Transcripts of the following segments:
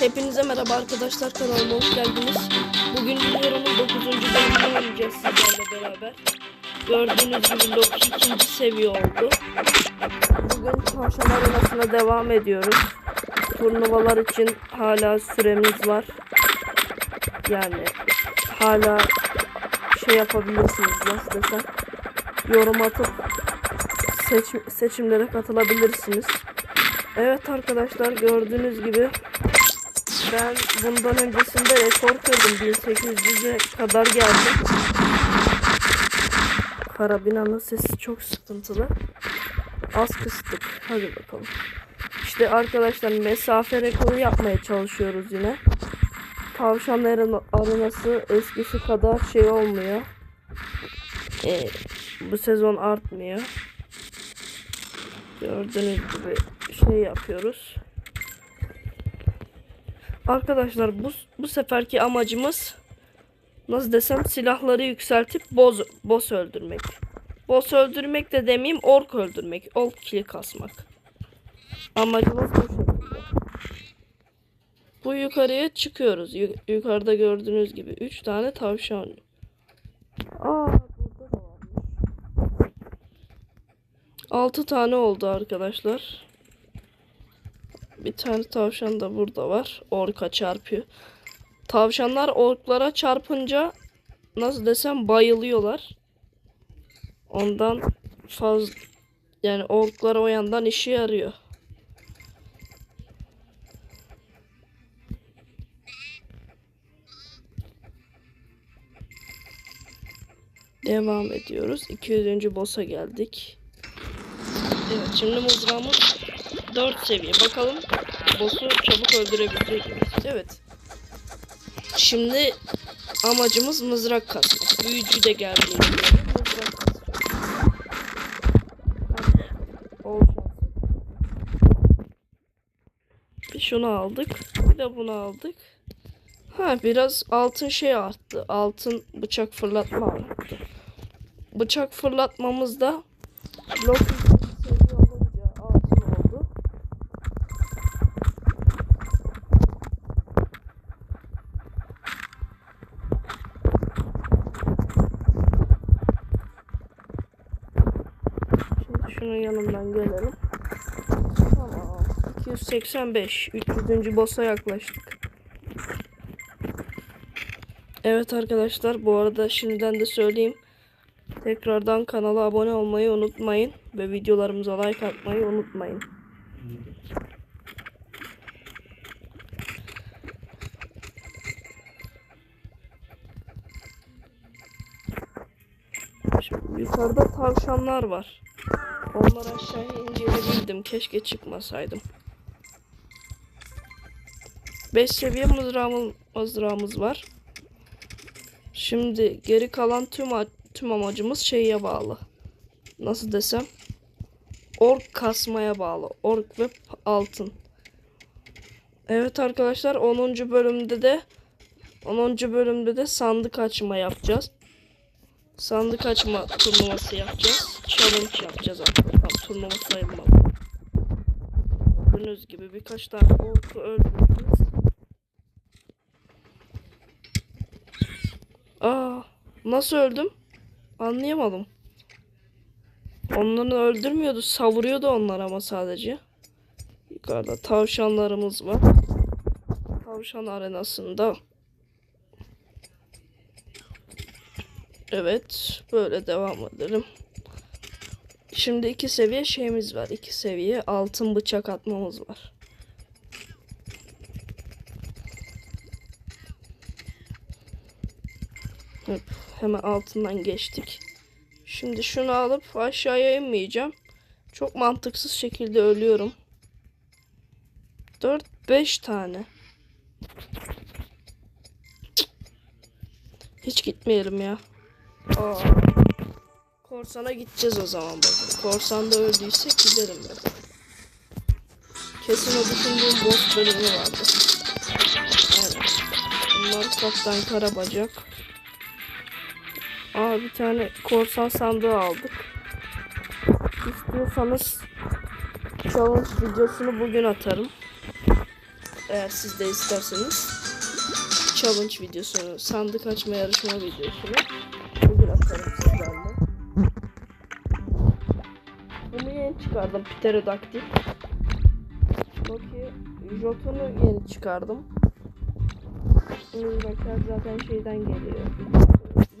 Hepinize merhaba arkadaşlar kanalıma hoş geldiniz. Bugün Dünya'nın 9. bölümünü oynayacağız sizlerle beraber. Gördüğünüz gibi Loki ikinci seviye oldu. Bugün tavşan arenasına devam ediyoruz. Turnuvalar için hala süremiz var. Yani hala şey yapabilirsiniz nasıl desem. Yorum atıp seç- seçimlere katılabilirsiniz. Evet arkadaşlar gördüğünüz gibi ben bundan öncesinde rekor kırdım. 1800'e kadar geldim. Karabinanın sesi çok sıkıntılı. Az kıstık. Hadi bakalım. İşte arkadaşlar mesafe rekoru yapmaya çalışıyoruz yine. Tavşan arena- arenası eskisi kadar şey olmuyor. Ee, bu sezon artmıyor. Gördüğünüz gibi şey yapıyoruz. Arkadaşlar bu bu seferki amacımız nasıl desem silahları yükseltip boz boss öldürmek. Boss öldürmek de demeyeyim ork öldürmek. Ork kili kasmak. Amacımız bu şekilde. Bu yukarıya çıkıyoruz. Yu- yukarıda gördüğünüz gibi 3 tane tavşan. Aa burada da varmış. 6 tane oldu arkadaşlar. Bir tane tavşan da burada var. Orka çarpıyor. Tavşanlar orklara çarpınca nasıl desem bayılıyorlar. Ondan fazla yani orklar o yandan işe yarıyor. Devam ediyoruz. 200. boss'a geldik. Evet şimdi mızrağımız 4 seviye. Bakalım boss'u çabuk öldürebilecek miyiz? Evet. Şimdi amacımız mızrak kasmak. Büyücü de geldiğinde mızrak. Bir şunu aldık. Bir de bunu aldık. Ha biraz altın şey arttı. Altın bıçak fırlatma arttı. Bıçak fırlatmamızda blok seviye olunca altın oldu. Şimdi şunun yanından gelelim. Tamam. 285. 300. boss'a yaklaştık. Evet arkadaşlar bu arada şimdiden de söyleyeyim. Tekrardan kanala abone olmayı unutmayın. Ve videolarımıza like atmayı unutmayın. Şimdi yukarıda tavşanlar var. Onlar aşağıya inceleyebildim. Keşke çıkmasaydım. 5 seviye mızrağımız, mızrağımız var. Şimdi geri kalan tüm tüm amacımız şeye bağlı. Nasıl desem? Ork kasmaya bağlı. Ork ve altın. Evet arkadaşlar 10. bölümde de 10. bölümde de sandık açma yapacağız. Sandık açma turnuvası yapacağız. Challenge yapacağız arkadaşlar. Tam turnuva sayılmaz. Gördüğünüz gibi birkaç tane orku öldürdünüz. Aa, nasıl öldüm? Anlayamadım. Onları öldürmüyordu, savuruyordu onlar ama sadece. Yukarıda tavşanlarımız var. Tavşan arenasında. Evet, böyle devam edelim. Şimdi iki seviye şeyimiz var. İki seviye altın bıçak atmamız var. Hop, hemen altından geçtik. Şimdi şunu alıp aşağıya inmeyeceğim. Çok mantıksız şekilde ölüyorum. 4-5 tane. Hiç gitmeyelim ya. Aa. Korsan'a gideceğiz o zaman bakın. Korsan'da öldüysek giderim ben. Kesin o düşündüğüm boss bölümü vardı. Evet. Bunlar kaptan karabacak. Aa bir tane korsan sandığı aldık. İstiyorsanız challenge videosunu bugün atarım. eğer siz de isterseniz challenge videosunu, sandık açma yarışma videosunu bugün atarım sizlerle. Bunu yeni çıkardım Pterodactyl. Loki Jotun'u yeni çıkardım. Ürünler zaten şeyden geliyor.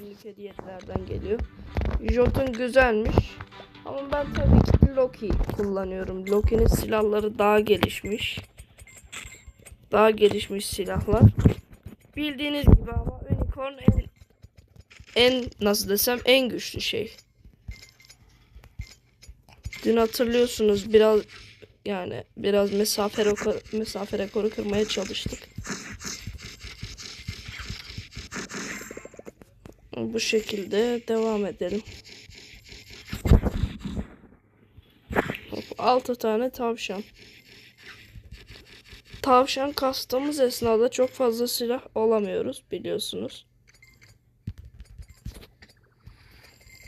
Günlük hediyelerden geliyor. Jotun güzelmiş. Ama ben tabii ki Loki kullanıyorum. Loki'nin silahları daha gelişmiş. Daha gelişmiş silahlar. Bildiğiniz gibi ama Unicorn en en nasıl desem en güçlü şey. Dün hatırlıyorsunuz biraz yani biraz mesafe mesafe rekoru kırmaya çalıştık. Bu şekilde devam edelim. 6 tane tavşan. Tavşan kastığımız esnada çok fazla silah olamıyoruz biliyorsunuz.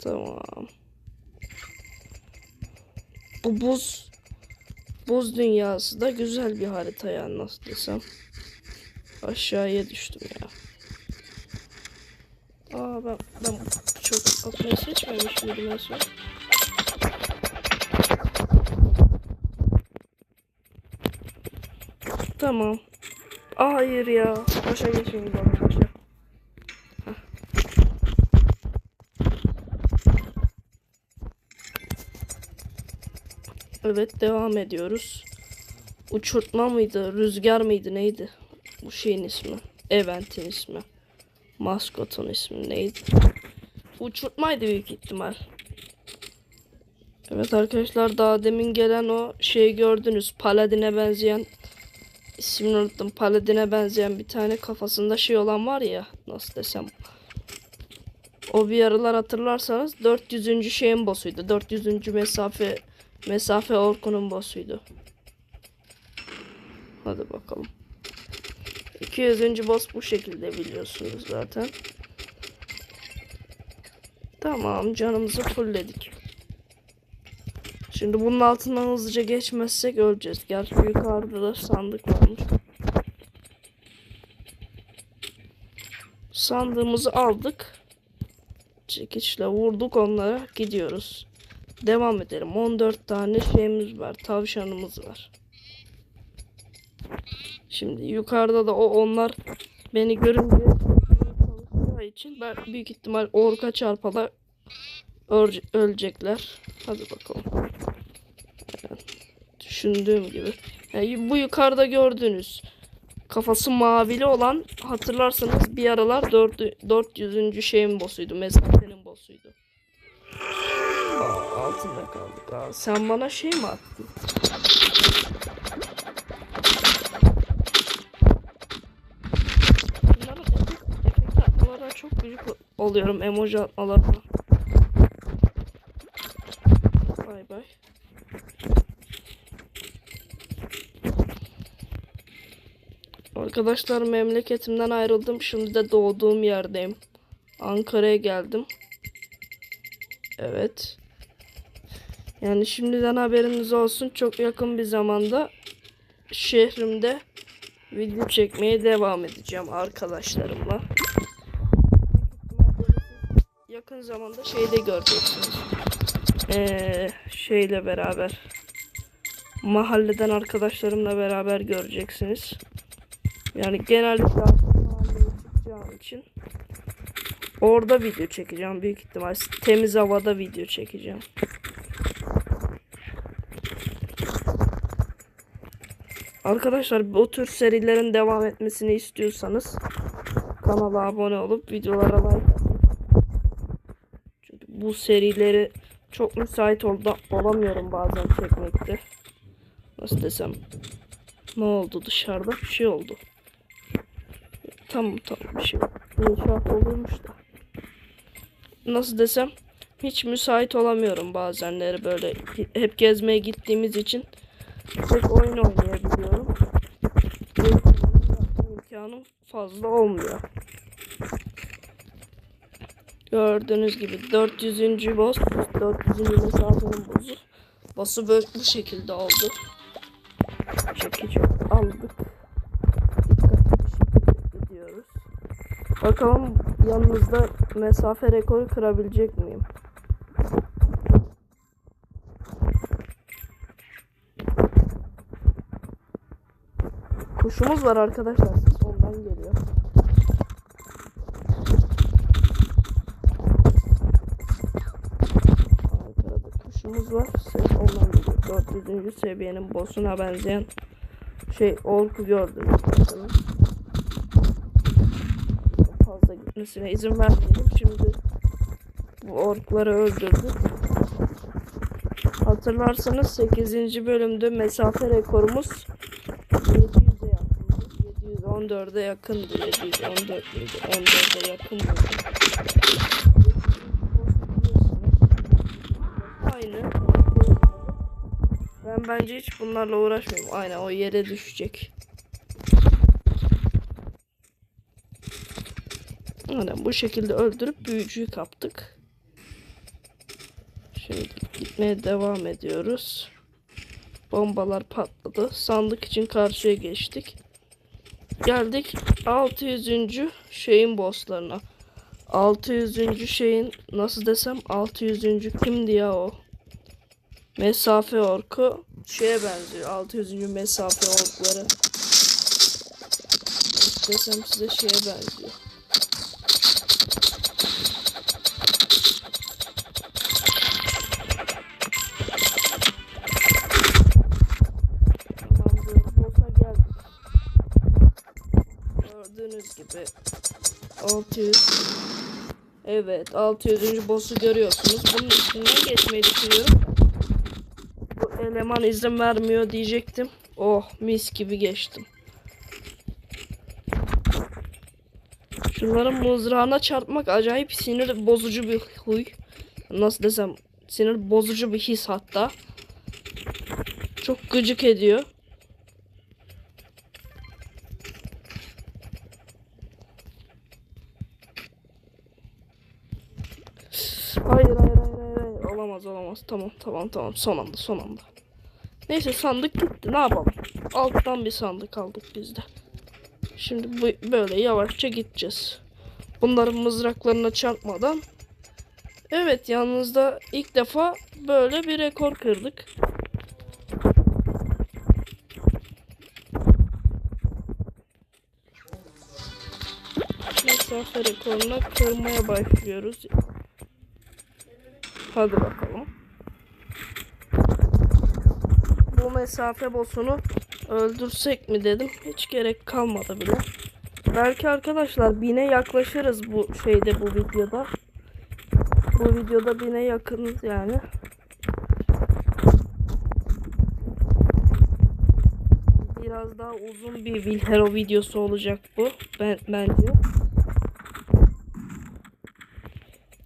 Tamam. Bu buz buz dünyası da güzel bir harita yani nasıl desem. Aşağıya düştüm ya. Ben, ben çok atmayı seçmemiş miydim en son? Tamam. Hayır ya. Başa başa. Heh. Evet devam ediyoruz. Uçurtma mıydı? Rüzgar mıydı? Neydi? Bu şeyin ismi. Event'in ismi. Maskotun ismi neydi? Uçurtmaydı büyük ihtimal. Evet arkadaşlar daha demin gelen o şeyi gördünüz. Paladin'e benzeyen ismini unuttum. Paladin'e benzeyen bir tane kafasında şey olan var ya nasıl desem. O bir aralar hatırlarsanız 400. şeyin boss'uydu. 400. mesafe mesafe orkunun boss'uydu. Hadi bakalım. 200. boss bu şekilde biliyorsunuz zaten. Tamam canımızı fullledik. Şimdi bunun altından hızlıca geçmezsek öleceğiz. Gerçi yukarıda da sandık varmış. Sandığımızı aldık. Çekiçle vurduk onlara gidiyoruz. Devam edelim. 14 tane şeyimiz var. Tavşanımız var. Şimdi yukarıda da o onlar beni görünce çalışacağı için ben büyük ihtimal orka çarpala öl- ölecekler. Hadi bakalım. Yani düşündüğüm gibi. Yani bu yukarıda gördüğünüz kafası mavili olan hatırlarsanız bir aralar 4, 400. şeyin boss'uydu. Mesafenin boss'uydu. Aa, altında kaldık. Aa, sen bana şey mi attın? Oluyorum emoji atmalarına. Bay bay. Arkadaşlar memleketimden ayrıldım. Şimdi de doğduğum yerdeyim. Ankara'ya geldim. Evet. Yani şimdiden haberiniz olsun. Çok yakın bir zamanda şehrimde video çekmeye devam edeceğim arkadaşlarımla. Yakın zamanda şeyde göreceksiniz. Ee, şeyle beraber mahalleden arkadaşlarımla beraber göreceksiniz. Yani genellikle mahalleye çıkacağım için orada video çekeceğim büyük ihtimal. Temiz havada video çekeceğim. Arkadaşlar bu tür serilerin devam etmesini istiyorsanız kanala abone olup videolara like bu serileri çok müsait oldu, olamıyorum bazen çekmekte. Nasıl desem. Ne oldu dışarıda? Bir şey oldu. Tamam tamam bir şey. İnşaat oluyormuş da. Nasıl desem. Hiç müsait olamıyorum bazenleri böyle. Hep gezmeye gittiğimiz için tek oyun oynayabiliyorum. İmkanım fazla olmuyor. Gördüğünüz gibi 400. boss 400. mesafenin bozu. Boss'u böyle bu şekilde aldık. Çekici aldık. Dikkatli bir şekilde gidiyoruz. Bakalım yanımızda mesafe rekoru kırabilecek miyim? Kuşumuz var arkadaşlar. 3. seviyenin boss'una benzeyen şey orku gördüm. Fazla gitmesine izin vermeyelim. Şimdi bu orkları öldürdük. Hatırlarsanız 8. bölümde mesafe rekorumuz 700'e yakındı. 714'e yakındı. 714 miydi? 14'e yakındı. Ben bence hiç bunlarla uğraşmayayım. Aynen o yere düşecek. Aynen bu şekilde öldürüp büyücüyü kaptık. Şimdi gitmeye devam ediyoruz. Bombalar patladı. Sandık için karşıya geçtik. Geldik 600. şeyin bosslarına. 600. şeyin nasıl desem 600. kimdi ya o? Mesafe orku şeye benziyor. 600. mesafe orkları. Nasıl desem size şeye benziyor. Gördüğünüz gibi 600 Evet 600. boss'u görüyorsunuz. Bunun üstünden geçmeyi düşünüyorum. Eleman izin vermiyor diyecektim. Oh mis gibi geçtim. Şunların mızrağına çarpmak acayip sinir bozucu bir huy. Nasıl desem sinir bozucu bir his hatta. Çok gıcık ediyor. Hayır hayır hayır. hayır. Olamaz olamaz. Tamam tamam tamam. Son anda son anda. Neyse sandık gitti. Ne yapalım? Alttan bir sandık aldık biz de. Şimdi bu, böyle yavaşça gideceğiz. Bunların mızraklarına çarpmadan. Evet yalnız da ilk defa böyle bir rekor kırdık. Mesafe rekoruna kırmaya başlıyoruz. Hadi bakalım. Bu mesafe boss'unu öldürsek mi dedim. Hiç gerek kalmadı bile. Belki arkadaşlar bine yaklaşırız bu şeyde bu videoda. Bu videoda bine yakınız yani. Biraz daha uzun bir Wilhero videosu olacak bu. Ben bence.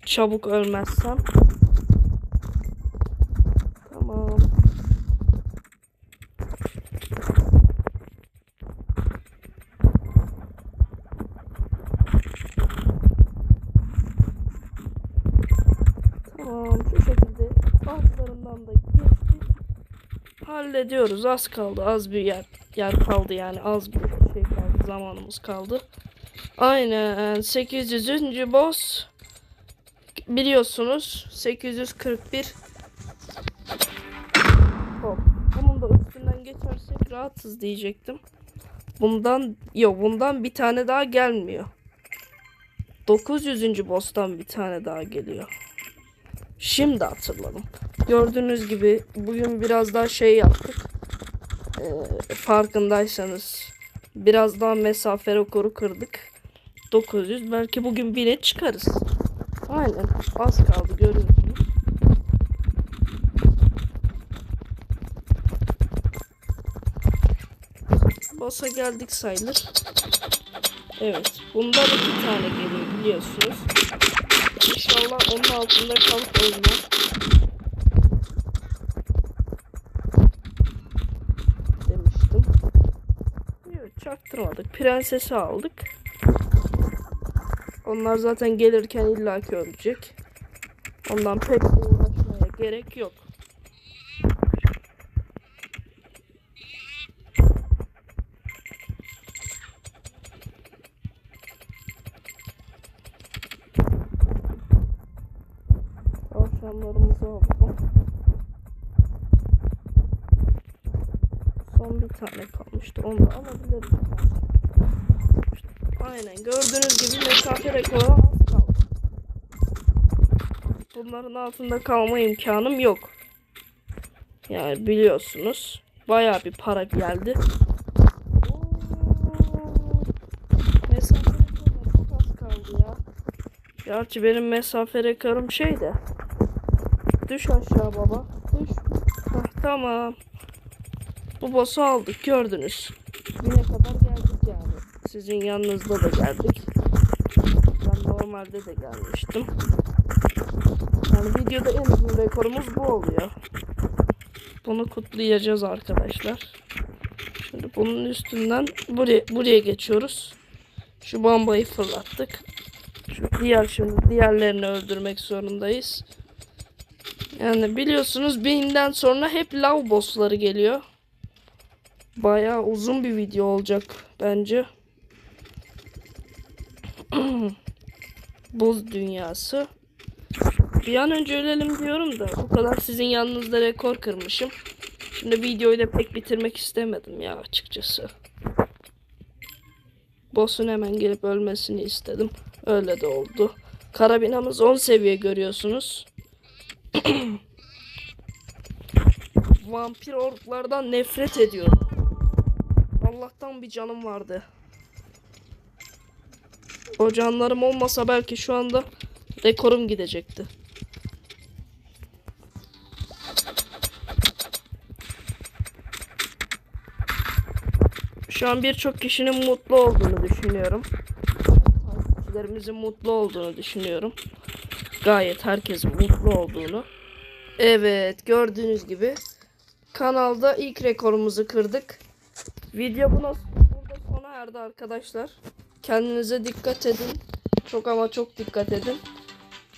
Çabuk ölmezsem. Hallediyoruz. Az kaldı. Az bir yer yer kaldı yani. Az bir şey kaldı. Zamanımız kaldı. Aynen 800. boss biliyorsunuz 841 Hop. Bunun da üstünden geçersek rahatsız diyecektim. Bundan yok bundan bir tane daha gelmiyor. 900. boss'tan bir tane daha geliyor. Şimdi hatırladım. Gördüğünüz gibi bugün biraz daha şey yaptık. Ee, farkındaysanız biraz daha mesafe rekoru kırdık. 900 belki bugün bile çıkarız. Aynen az kaldı görüyorsunuz. Boss'a geldik sayılır. Evet. Bundan iki tane geliyor biliyorsunuz. İnşallah onun altında kalıp ölmem. Demiştim. Evet çaktırmadık. Prensesi aldık. Onlar zaten gelirken illaki ölecek. Ondan pek uğraşmaya gerek yok. İntikamlarımızı alalım. Son bir tane kalmıştı. Onu da alabiliriz. Aynen. Gördüğünüz gibi mesafe rekoru az kaldı. Bunların altında kalma imkanım yok. Yani biliyorsunuz. Baya bir para geldi. Mesafe çok az kaldı ya. Gerçi benim mesafe rekorum şey de. Düş aşağı baba. Düş. Hah, tamam. Bu boss'u aldık gördünüz. Yine kadar geldik yani. Sizin yanınızda da geldik. Ben normalde de gelmiştim. Yani videoda en uzun rekorumuz bu oluyor. Bunu kutlayacağız arkadaşlar. Şimdi bunun üstünden buraya, buraya geçiyoruz. Şu bombayı fırlattık. Şu diğer şimdi diğerlerini öldürmek zorundayız. Yani biliyorsunuz binden sonra hep lav bossları geliyor. Bayağı uzun bir video olacak bence. Buz dünyası. Bir an önce ölelim diyorum da bu kadar sizin yanınızda rekor kırmışım. Şimdi videoyu da pek bitirmek istemedim ya açıkçası. Boss'un hemen gelip ölmesini istedim. Öyle de oldu. Karabinamız 10 seviye görüyorsunuz. Vampir orklardan nefret ediyorum. Allah'tan bir canım vardı. O canlarım olmasa belki şu anda rekorum gidecekti. Şu an birçok kişinin mutlu olduğunu düşünüyorum. Takipçilerimizin mutlu olduğunu düşünüyorum. Gayet herkesin mutlu olduğunu. Evet gördüğünüz gibi kanalda ilk rekorumuzu kırdık. Video buna burada sona erdi arkadaşlar. Kendinize dikkat edin. Çok ama çok dikkat edin.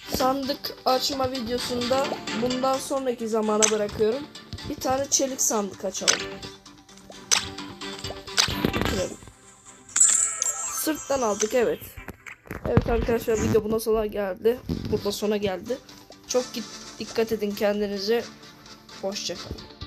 Sandık açma videosunda bundan sonraki zamana bırakıyorum. Bir tane çelik sandık açalım. Bitirelim. Sırttan aldık evet. Evet arkadaşlar video buna sona geldi. Burada sona geldi. Çok dikkat edin kendinize. Hoşçakalın.